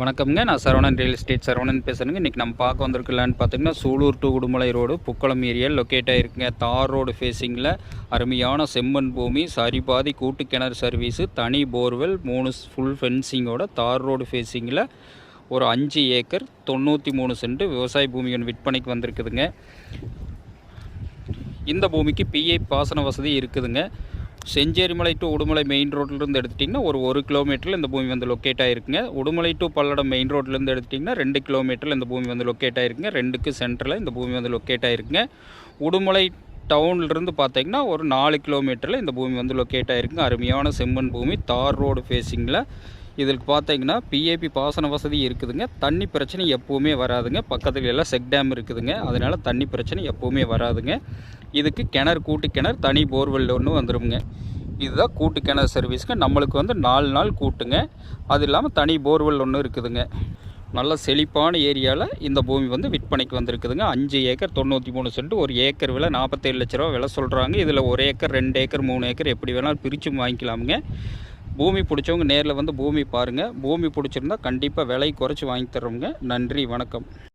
வணக்கம்ங்க. நான் Saravanan real estate Saravanan பேசுகிறேங்க இன்றைக்கி நம்ம பார்க்க வந்திருக்கலான்னு பார்த்தீங்கன்னா Sulur to Udumalai road Pukkulam area locate ஆகிருக்குங்க தார் ரோடு ஃபேஸிங்கில் அருமையான செம்மண் பூமி சரிபாதி கூட்டு கிணறு சர்வீஸு தனி போர்வெல் மூணு ஃபுல் ஃபென்சிங்கோட தார் ரோடு ஃபேஸிங்கில் ஒரு அஞ்சு ஏக்கர் தொண்ணூற்றி மூணு சென்ட் விவசாய பூமி ஒன்று விற்பனைக்கு வந்திருக்குதுங்க. இந்த பூமிக்கு பிஐ பாசன வசதி இருக்குதுங்க. செஞ்சேரிமலை டு உடுமலை மெயின் ரோட்லேருந்து எடுத்துட்டிங்கன்னா ஒரு ஒரு கிலோமீட்டரில் இந்த பூமி வந்து லொக்கேட் ஆகிருக்குங்க உடுமலை டு பல்லடம் மெயின் ரோட்லேருந்து எடுத்துட்டிங்கன்னா ரெண்டு கிலோமீட்டரில் இந்த பூமி வந்து லொக்கேட் ஆகிருக்குங்க ரெண்டுக்கு சென்டரில் இந்த பூமி வந்து லொக்கேட் ஆகிருக்குங்க உடுமலை டவுன்லேருந்து பார்த்தீங்கன்னா ஒரு நாலு கிலோமீட்டரில் இந்த பூமி வந்து லொக்கேட் ஆகிருக்குங்க அருமையான செம்மண் பூமி தார் ரோடு ஃபேஸிங்கில் இதற்கு பார்த்தீங்கன்னா பிஏபி பாசன வசதி இருக்குதுங்க. தண்ணி பிரச்சனை எப்போவுமே வராதுங்க. பக்கத்தில் எல்லாம் செக் டேம் இருக்குதுங்க. அதனால் தண்ணி பிரச்சனை எப்போவுமே வராதுங்க. இதுக்கு கிணறு கூட்டு கிணறு தனி போர்வெல் ஒன்று வந்துடுங்க இதுதான் கூட்டு கிணறு சர்வீஸுங்க நம்மளுக்கு வந்து நாலு நாள் கூட்டுங்க. அது இல்லாமல் தனி போர்வெல் ஒன்று இருக்குதுங்க. நல்ல செழிப்பான ஏரியாவில் இந்த பூமி வந்து விற்பனைக்கு வந்திருக்குதுங்க. அஞ்சு ஏக்கர் தொண்ணூற்றி மூணு சென்ட் ஒரு ஏக்கர் விலை நாற்பத்தேழு லட்ச ரூபா விலை சொல்கிறாங்க இதில் ஒரு ஏக்கர் ரெண்டு ஏக்கர் மூணு ஏக்கர் எப்படி வேணாலும் பிரித்து வாங்கிக்கலாமுங்க. பூமி பிடிச்சவங்க நேரில் வந்து பூமி பாருங்கள் பூமி பிடிச்சிருந்தா கண்டிப்பாக விலை குறைச்சி வாங்கி தர்றோங்க நன்றி வணக்கம்.